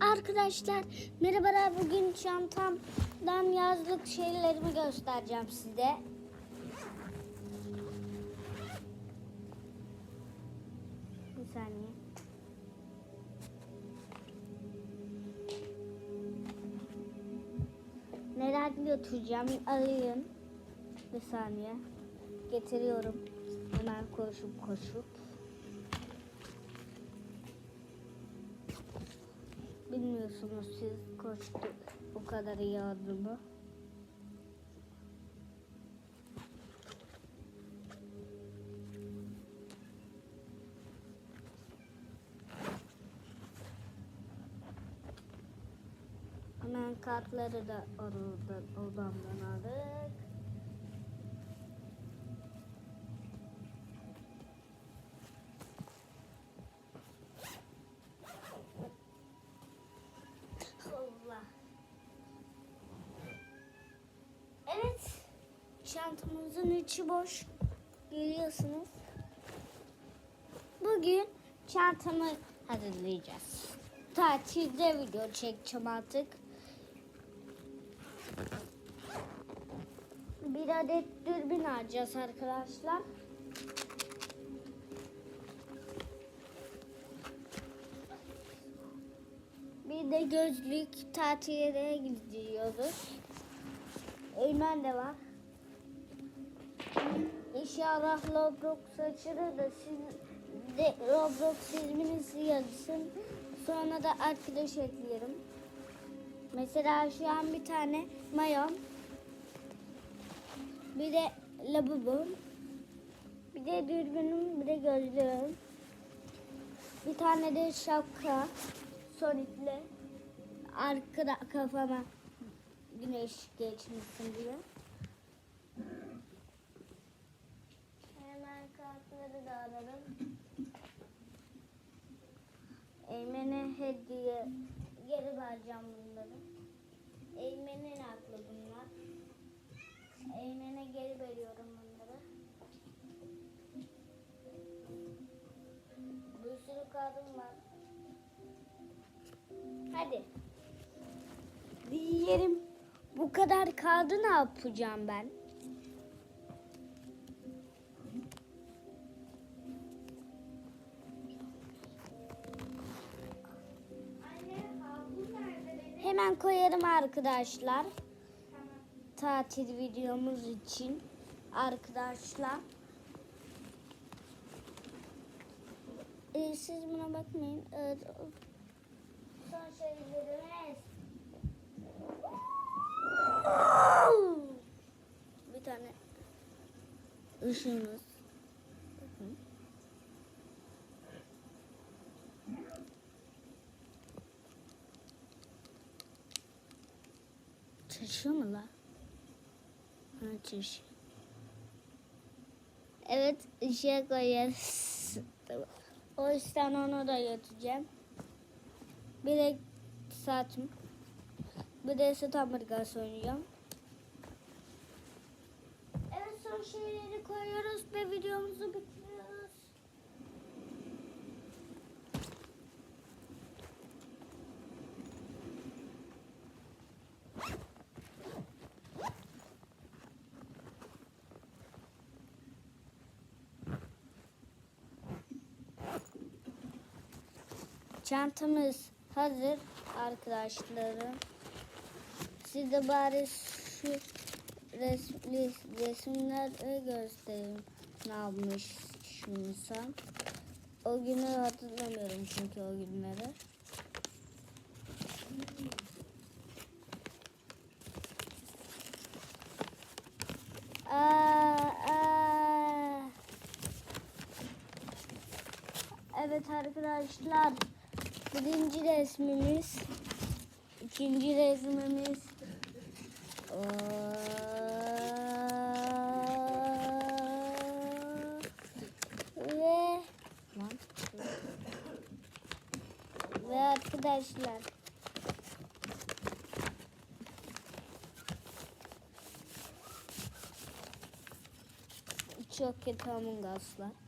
arkadaşlar. Merhabalar. Bugün çantamdan yazlık şeylerimi göstereceğim size. Bir saniye. Neler götüreceğim alayım. Bir saniye. Getiriyorum. Hemen koşup koşup. Bilmiyorsunuz siz koştu o kadar iyi adımı. Hemen kartları da oradan, odamdan aldık. Çantamızın içi boş. Görüyorsunuz. Bugün çantamı hazırlayacağız. Tatilde video çekeceğim artık. Bir adet dürbün alacağız arkadaşlar. Bir de gözlük tatile gidiyoruz. Eymen de var. İnşallah Roblox açılır da siz de Roblox isminizi yazsın. Sonra da arkadaş ekleyelim. Mesela şu an bir tane mayon. Bir de lavabo. Bir de dürbünüm, bir de gözlüğüm. Bir tane de şapka. Sonic'le. Arkada kafama güneş geçmesin diye. Hemen kartları da alalım. Eymen'e hediye geri vereceğim bunları. Eymen'in aklı bunlar. Eymen'e geri veriyorum bunları. Bir sürü kağıdım var. Hadi. Diyelim bu kadar kaldı ne yapacağım ben? Hemen koyarım arkadaşlar. Tatil videomuz için arkadaşlar. Ee, siz buna bakmayın. Ee, son şeylerimiz. Bir tane ışığımız. Çalışıyor mu la? Evet ışığa. O yüzden onu da götüreceğim. Bir de saatim. Bir de süt hamburger oynayacağım. Evet son şeyleri koyuyoruz ve videomuzu bitiriyoruz. Çantamız hazır arkadaşlarım. Size bari şu resmi, resimleri göstereyim. Ne yapmış şu insan. O günü hatırlamıyorum çünkü o günleri. Evet arkadaşlar. Birinci resmimiz. ikinci resmimiz. Ve ve arkadaşlar çok kötü Among Us'lar.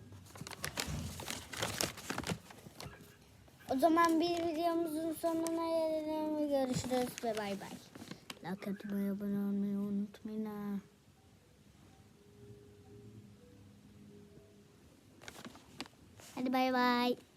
O zaman bir videomuzun sonuna gelelim. Görüşürüz ve bay bay. Like atmayı, abone olmayı unutmayın ha. Hadi bay bay.